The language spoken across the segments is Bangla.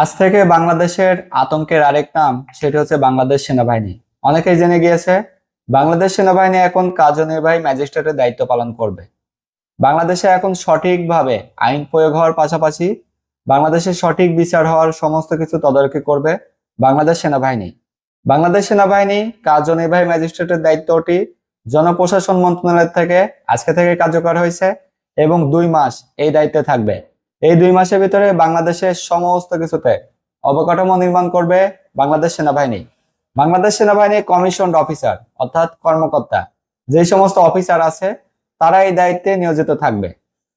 আজ থেকে বাংলাদেশের আতঙ্কের আরেক নাম, সেটি হচ্ছে বাংলাদেশ সেনাবাহিনী। অনেকেই জেনে গিয়েছে, বাংলাদেশ সেনাবাহিনী এখন কার্যনির্বাহী ম্যাজিস্ট্রেটের দায়িত্ব পালন করবে। বাংলাদেশে এখন সঠিকভাবে আইন প্রয়োগ হওয়ার পাশাপাশি বাংলাদেশের সঠিক বিচার হওয়ার সমস্ত কিছু তদারকি করবে বাংলাদেশ সেনাবাহিনী। বাংলাদেশ সেনাবাহিনী কার্যনির্বাহী ম্যাজিস্ট্রেটের দায়িত্বটি জনপ্রশাসন মন্ত্রণালয় থেকে আজকে থেকে কার্যকর হয়েছে এবং দুই মাস এই দায়িত্বে থাকবে। এই দুই মাসের ভিতরে বাংলাদেশের সমস্ত কিছুতে অবকাঠামো নির্মাণ করবে বাংলাদেশ সেনাবাহিনী। বাংলাদেশ সেনাবাহিনী কমিশন অফিসার, অর্থাৎ কর্মকর্তা। যে সমস্ত অফিসার আছে তারা এই দায়িত্বে নিয়োজিত থাকবে।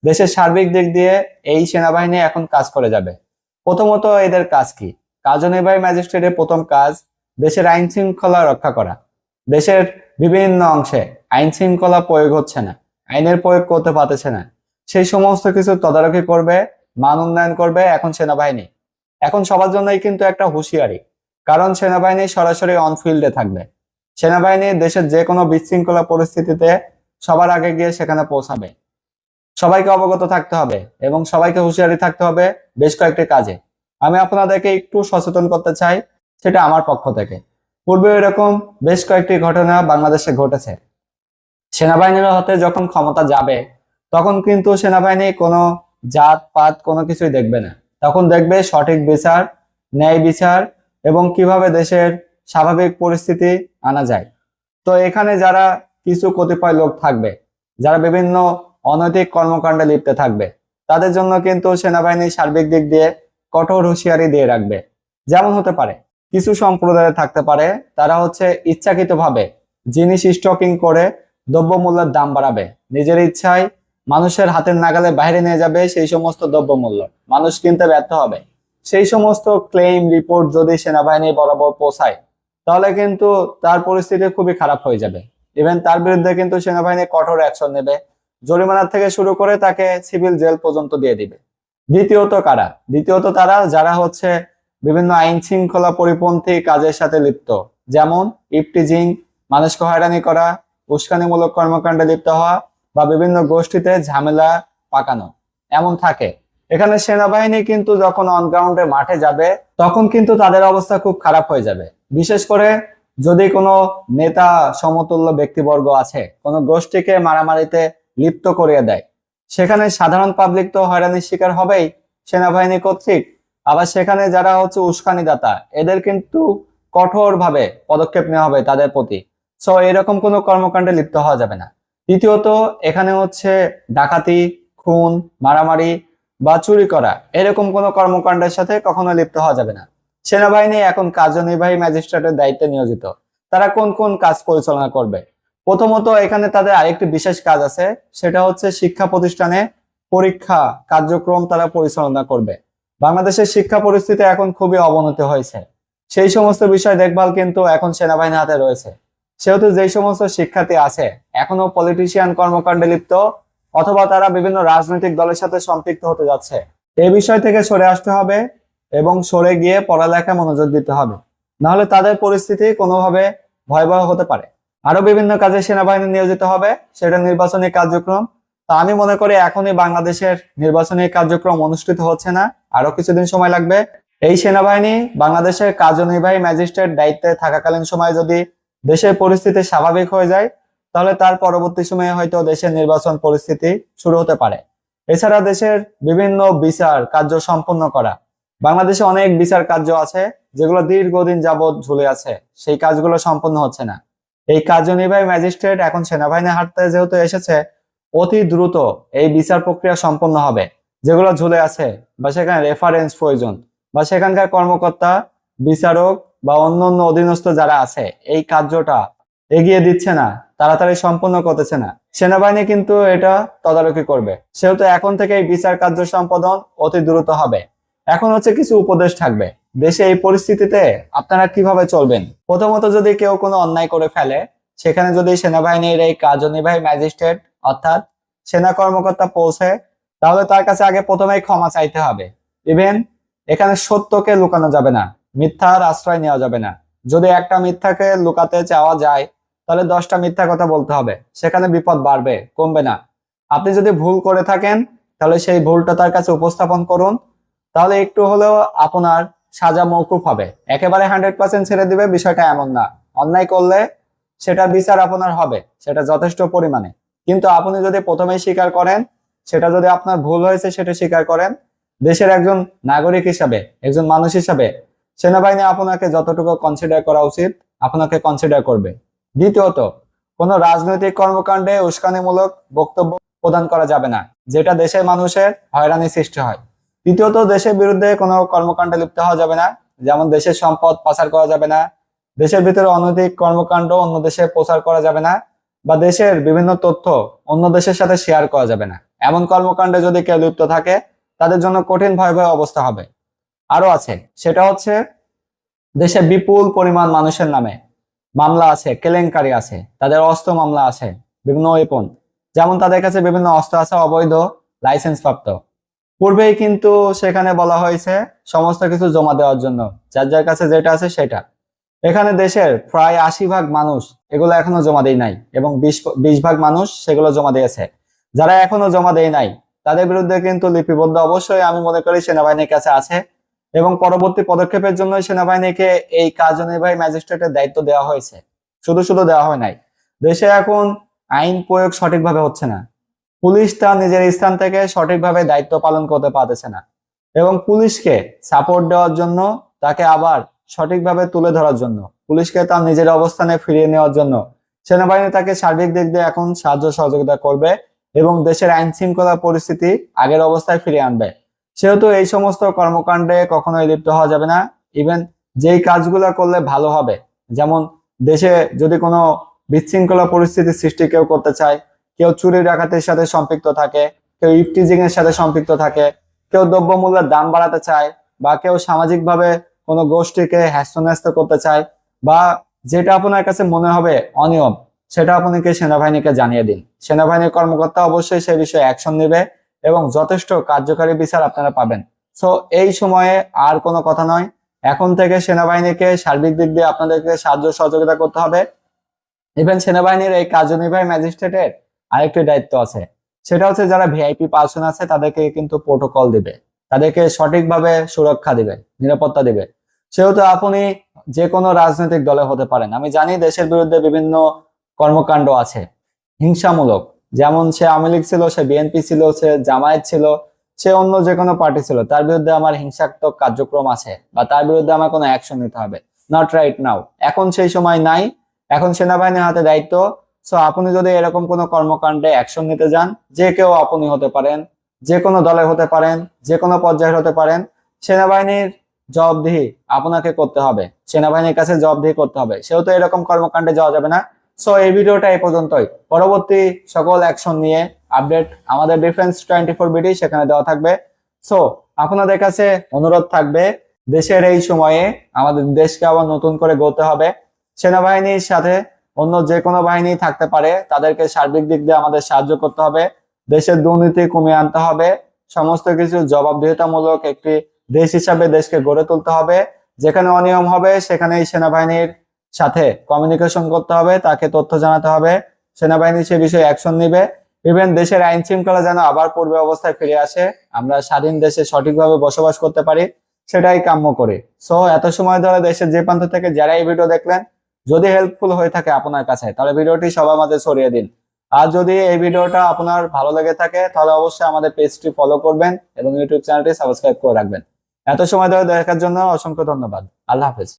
দেশের সার্বিক দিক দিয়ে এই সেনাবাহিনী এখন কাজ করে যাবে। প্রথমত এদের কাজ কি? কার্যনির্বাহী ম্যাজিস্ট্রেটের প্রথম কাজ, দেশের আইন শৃঙ্খলা রক্ষা করা। দেশের বিভিন্ন অংশে আইন শৃঙ্খলা প্রয়োগ হচ্ছে না। আইনের প্রয়োগ করতে পারতেছে না। সেই সমস্ত কিছু তদারকি করবে, মান উন্নয়ন করবে এখন সেনাবাহিনী। এখন সবার জন্যই কিন্তু একটা হুঁশিয়ারি, কারণ সেনাবাহিনী সরাসরি অনফিল্ডে থাকবে। সেনাবাহিনী দেশের যে কোনো বিশৃঙ্খলা পরিস্থিতিতে সবার আগে গিয়ে সেখানে পৌঁছাবে। সবাইকে অবগত থাকতে হবে এবং সবাইকে হুঁশিয়ারি থাকতে হবে বেশ কয়েকটি কাজে। আমি আপনাদেরকে একটু সচেতন করতে চাই, সেটা আমার পক্ষ থেকে। পূর্বে এরকম বেশ কয়েকটি ঘটনা বাংলাদেশে ঘটেছে। সেনাবাহিনীর হাতে যখন ক্ষমতা যাবে তখন কিন্তু সেনাবাহিনী কোনো জাত, পাত, কোনো কিছুই দেখবে না। তখন দেখবে সঠিক বিচার, ন্যায় বিচার এবং কীভাবে দেশের স্বাভাবিক পরিস্থিতি আনা যায়। তো এখানে যারা কিছু কতিপয় লোক থাকবে, যারা বিভিন্ন অনৈতিক কর্মকাণ্ডে লিপ্ত থাকবে, তাদের জন্য কিন্তু সেনাবাহিনী সার্বিক দিক দিয়ে কঠোর হুঁশিয়ারি দিয়ে রাখবে। যেমন হতে পারে, কিছু সম্প্রদায়ে থাকতে পারে, তারা হচ্ছে ইচ্ছাকৃতভাবে জিনিস স্টকিং করে দ্রব্যমূল্যের দাম বাড়াবে। নিজের ইচ্ছায় মানুষের হাতের নাগালে বাইরে নিয়ে যাবে সেই সমস্ত দ্রব্যমূল্য। মানুষ কিনতে ব্যর্থ হবে। সেই সমস্ত ক্লেম রিপোর্ট যদি সেনাবাহিনী বরাবর পৌঁছায় তাহলে কিন্তু তার পরিস্থিতি খুবই খারাপ হয়ে যাবে। ইভেন তার বিরুদ্ধে কিন্তু সেনাবাহিনী কঠোর অ্যাকশন নেবে। জরিমানা থেকে শুরু করে তাকে সিভিল জেল পর্যন্ত দিয়ে দিবে। দ্বিতীয়ত কারা? দ্বিতীয়ত তারা, যারা হচ্ছে বিভিন্ন আইন শৃঙ্খলা পরিপন্থী কাজের সাথে লিপ্ত। যেমন ইফটিজিং মানুষকে হয়রানি করা, উস্কানিমূলক কর্মকাণ্ডে লিপ্ত হওয়া বা বিভিন্ন গোষ্ঠীতে ঝামেলা পাকানো, এমন থাকে। এখানে সেনাবাহিনী কিন্তু যখন অন গ্রাউন্ডে মাঠে যাবে, তখন কিন্তু তাদের অবস্থা খুব খারাপ হয়ে যাবে। বিশেষ করে যদি কোনো নেতা সমতুল্য ব্যক্তিবর্গ আছে, কোনো গোষ্ঠীকে মারামারিতে লিপ্ত করিয়ে দেয়, সেখানে সাধারণ পাবলিক তো হয়রানির শিকার হবেই সেনাবাহিনী কর্তৃক। আবার সেখানে যারা হচ্ছে উস্কানিদাতা, এদের কিন্তু কঠোরভাবে পদক্ষেপ নেওয়া হবে তাদের প্রতি। সো এরকম কোনো কর্মকাণ্ডে লিপ্ত হওয়া যাবে না। দ্বিতীয়ত, এখানে হচ্ছে ডাকাতি, খুন, মারামারি বা চুরি করা, এরকম কোনো কর্মকাণ্ডের সাথে কখনো লিপ্ত হওয়া যাবে না। সেনাবাহিনী এখন কার্যনির্বাহী ম্যাজিস্ট্রেটের দায়িত্বে নিয়োজিত। তারা কোন কোন কাজ পরিচালনা করবে? প্রথমত, এখানে তাদের আরেকটি বিশেষ কাজ আছে, সেটা হচ্ছে শিক্ষা প্রতিষ্ঠানে পরীক্ষা কার্যক্রম তারা পরিচালনা করবে। বাংলাদেশের শিক্ষা পরিস্থিতি এখন খুবই অবনতি হয়েছে। সেই সমস্ত বিষয় দেখভাল কিন্তু এখন সেনাবাহিনীর হাতে রয়েছে। সেহেতু যেই সমস্ত শিক্ষার্থী আছে, এখনও পলিটিশিয়ান কর্মকাণ্ডে লিপ্ত অথবা তারা বিভিন্ন রাজনৈতিক দলের সাথে সম্পৃক্ত হতে যাচ্ছে। এই বিষয় থেকে সরে আসতে হবে এবং সরে গিয়ে পড়ালেখায় মনোযোগ দিতে হবে। নাহলে তাদের পরিস্থিতি কোনোভাবে ভয়াবহ হতে পারে। আরও বিভিন্ন কাজে সেনাবাহিনী নিয়োজিত হবে, সেটা নির্বাচনী কার্যক্রম। তা আমি মনে করি এখনই বাংলাদেশের নির্বাচনী কার্যক্রম অনুষ্ঠিত হচ্ছে না আরও কিছুদিন সময় লাগবে। এই সেনাবাহিনী বাংলাদেশের কার্যনির্বাহী ম্যাজিস্ট্রেট দায়িত্বে থাকাকালীন সময় যদি দেশের পরিস্থিতি স্বাভাবিক হয়ে যায়, তাহলে তার পরবর্তী সময়ে হয়তো দেশের নির্বাচন পরিস্থিতি শুরু হতে পারে। এছাড়া দেশের বিভিন্ন বিচার কার্য সম্পন্ন করা। বাংলাদেশে অনেক বিচার কার্য আছে, যেগুলো দীর্ঘদিন যাবৎ ঝুলে আছে। সেই কাজগুলো সম্পন্ন হচ্ছে না। এই কার্যনির্বাহী ম্যাজিস্ট্রেট এখন সেনাবাহিনীর হাতে যেহেতু এসেছে, অতি দ্রুত এই বিচার প্রক্রিয়া সম্পন্ন হবে। যেগুলো ঝুলে আছে, বা সেখানে রেফারেন্স প্রয়োজন, বা সেখানকার কর্মকর্তা, বিচারক বা অন্য অন্য অধীনস্থ যারা আছে, এই কার্যটা এগিয়ে দিচ্ছে না, তাড়াতাড়ি সম্পন্ন করতেছে না। সেনাবাহিনী কিন্তু এটা তদারকি করবে। সেহেতু এখন থেকে এই বিচার কার্য সম্পাদন অতি দ্রুত হবে। এখন হচ্ছে কিছু উপদেশ থাকবে। দেশে এই পরিস্থিতিতে আপনারা কীভাবে চলবেন? প্রথমত যদি কেউ কোনো অন্যায় করে ফেলে, সেখানে যদি সেনাবাহিনীর এই কার্যনির্বাহী ম্যাজিস্ট্রেট অর্থাৎ সেনা কর্মকর্তা পৌঁছে, তাহলে তার কাছে আগে প্রথমেই ক্ষমা চাইতে হবে। ইভেন এখানে সত্যকে লুকানো যাবে না। মিথ্যার আশ্রয় নেওয়া যাবে না। যদি একটা মিথ্যাকে লুকাতে চাওয়া যায়, তাহলে দশটা মিথ্যা কথা বলতে হবে। সেখানে বিপদ বাড়বে, কমবে না। আপনি যদি ভুল করে থাকেন, তাহলে সেই ভুলটা তার কাছে উপস্থাপন করুন। তাহলে একটু হলেও আপনার সাজা মৌকুফ হবে। একেবারে হান্ড্রেড পার্সেন্ট ছেড়ে দিবে, বিষয়টা এমন না। অন্যায় করলে সেটা বিচার আপনার হবে, সেটা যথেষ্ট পরিমাণে। কিন্তু আপনি যদি প্রথমেই স্বীকার করেন, সেটা যদি আপনার ভুল হয়েছে, সেটা স্বীকার করেন, দেশের একজন নাগরিক হিসাবে, একজন মানুষ হিসাবে সেনাবাহিনী আপনাকে যতটুকু কনসিডার করা উচিত, আপনাকে কনসিডার করবে। দ্বিতীয়ত, কোন রাজনৈতিক কর্মকাণ্ডে উস্কানিমূলক বক্তব্য প্রদান করা যাবে না, যেটা দেশের মানুষের হয়রানি সৃষ্টি হয়। তৃতীয়ত, দেশের বিরুদ্ধে কোনো কর্মকাণ্ডে লিপ্ত হওয়া যাবে না, যেমন দেশের সম্পদ পাচার করা যাবে না, দেশের ভিতরে অনৈতিক কর্মকাণ্ড অন্য দেশে প্রচার করা যাবে না, বা দেশের বিভিন্ন তথ্য অন্য দেশের সাথে শেয়ার করা যাবে না। এমন কর্মকাণ্ডে যদি কেউ লিপ্ত থাকে, তাদের জন্য কঠিন ভয়াবহ অবস্থা হবে। আরও আছে। সেটা হচ্ছে দেশে বিপুল পরিমাণ মানুষের নামে মামলা আছে, কেলেঙ্কারি আছে, তাদের অস্ত্র মামলা আছে, বিভিন্ন ওয়েপন যেমন তাদের কাছে বিভিন্ন অস্ত্র আছে, অবৈধ লাইসেন্স প্রাপ্ত পূর্বেই কিন্তু সেখানে বলা হয়েছে সমস্ত কিছু জমা দেওয়ার জন্য। যার যার কাছে যেটা আছে সেটা। এখানে দেশের প্রায় আশি ভাগ মানুষ এগুলো এখনও জমা দেয় নাই এবং বিশ বিশ ভাগ মানুষ সেগুলো জমা দিয়েছে। যারা এখনও জমা দেয় নাই, তাদের বিরুদ্ধে কিন্তু লিপিবদ্ধ অবশ্যই আমি মনে করি সেনাবাহিনীর কাছে আছে। এবং পরবর্তী পদক্ষেপের জন্য সেনাবাহিনীকে এই কার্যনির্বাহী ম্যাজিস্ট্রেটের দায়িত্ব দেওয়া হয়েছে। শুধু শুধু দেওয়া হয় নাই। দেশে এখন আইন প্রয়োগ সঠিকভাবে হচ্ছে না। পুলিশ তার নিজের স্থান থেকে সঠিকভাবে দায়িত্ব পালন করতে পারতেছে না। এবং পুলিশকে সাপোর্ট দেওয়ার জন্য, তাকে আবার সঠিকভাবে তুলে ধরার জন্য, পুলিশকে তার নিজের অবস্থানে ফিরিয়ে নেওয়ার জন্য সেনাবাহিনী তাকে সার্বিক দিক দিয়ে এখন সাহায্য সহযোগিতা করবে এবং দেশের আইন শৃঙ্খলা পরিস্থিতি আগের অবস্থায় ফিরিয়ে আনবে। সেহেতু এই সমস্ত কর্মকাণ্ডে কখনোই লিপ্ত হওয়া যাবে না। ইভেন যেই কাজগুলো করলে ভালো হবে, যেমন দেশে যদি কোনো বিশৃঙ্খলা পরিস্থিতি সৃষ্টি কেউ করতে চায়, কেউ চুরি ডাকাতির সাথে সম্পৃক্ত থাকে, কেউ ইফটিজিং এর সাথে সম্পৃক্ত থাকে, কেউ দ্রব্যমূল্যের দাম বাড়াতে চায়, বা কেউ সামাজিকভাবে কোনো গোষ্ঠীকে হ্যাস্ত করতে চায়, বা যেটা আপনার কাছে মনে হবে অনিয়ম, সেটা আপনাকে সেনাবাহিনীকে জানিয়ে দিন। সেনাবাহিনীর কর্মকর্তা অবশ্যই সে বিষয়ে অ্যাকশন নেবে। এবং যথেষ্ট কার্যকারী বিচার আপনারা পাবেন। সো এই সময়ে আর কোনো কথা নয়। এখন থেকে সেনাবাহিনীকে সার্বিক দিক দিয়ে আপনাদেরকে সাহায্য সহযোগিতা করতে হবে। ইভেন সেনাবাহিনীর এই কার্যনির্বাহী ম্যাজিস্ট্রেটের আরেকটি দায়িত্ব আছে। সেটা হচ্ছে যারা ভিআইপি পার্সন আছে, তাদেরকে কিন্তু প্রোটোকল দিবে। তাদেরকে সঠিকভাবে সুরক্ষা দিবে, নিরাপত্তা দিবে। সেহেতু আপনি যে কোনো রাজনৈতিক দলে হতে পারেন। আমি জানি দেশের বিরুদ্ধে বিভিন্ন কর্মকাণ্ড আছে। হিংসামূলক। যেমন সে আওয়ামী লীগ ছিল, সে বিএনপি ছিল, সে জামায়াত ছিল, সে অন্য যে কোনো পার্টি ছিল, তার বিরুদ্ধে আমার হিংসাত্মক কার্যক্রম আছে বা তার বিরুদ্ধে আমার কোনো অ্যাকশন নিতে হবে। নট রাইট নাও এখন সেই সময় নাই। এখন সেনাবাহিনীর হাতে দায়িত্ব। সো আপনি যদি এরকম কোনো কর্মকাণ্ডে অ্যাকশন নিতে যান, যে কেউ আপনি হতে পারেন, যে কোনো দলে হতে পারেন, যে কোনো পর্যায়ের হতে পারেন, সেনাবাহিনীর জবাবদিহি আপনাকে করতে হবে। সেনাবাহিনীর কাছে জবাবদিহি করতে হবে। সেও তো এরকম কর্মকাণ্ডে যাওয়া যাবে না। সো এই ভিডিওটা এই পর্যন্তই। পরবর্তী সকল অ্যাকশন নিয়ে আপডেট আমাদের ডিফেন্স টোয়েন্টি ফোর বিডি সেখানে দেওয়া থাকবে। সো আপনাদের কাছে অনুরোধ থাকবে, দেশের এই সময়ে আমাদের দেশকে আবার নতুন করে গড়তে হবে। সেনাবাহিনীর সাথে অন্য যে কোনো বাহিনী থাকতে পারে, তাদেরকে সার্বিক দিক দিয়ে আমাদের সাহায্য করতে হবে। দেশের দুর্নীতি কমিয়ে আনতে হবে। সমস্ত কিছু জবাবদিহিতামূলক একটি দেশ হিসাবে দেশকে গড়ে তুলতে হবে। যেখানে অনিয়ম হবে, সেখানেই সেনাবাহিনীর সাথে কমিউনিকেশন করতে হবে, তাকে তথ্য জানাতে হবে, সেনাবাহিনী সে বিষয়ে অ্যাকশন নিবে। ইভেন দেশের আইন শৃঙ্খলা যেন আবার পূর্বে অবস্থায় ফিরে আসে, আমরা স্বাধীন দেশে সঠিকভাবে বসবাস করতে পারি, সেটাই কাম্য করি। সো এত সময় ধরে দেশের যে প্রান্ত থেকে যারা এই ভিডিও দেখলেন, যদি হেল্পফুল হয়ে থাকে আপনার কাছে, তাহলে ভিডিওটি সবার মাঝে ছড়িয়ে দিন। আর যদি এই ভিডিওটা আপনার ভালো লেগে থাকে, তাহলে অবশ্যই আমাদের পেজটি ফলো করবেন এবং ইউটিউব চ্যানেলটি সাবস্ক্রাইব করে রাখবেন। এত সময় ধরে দেখার জন্য অসংখ্য ধন্যবাদ। আল্লাহ হাফেজ।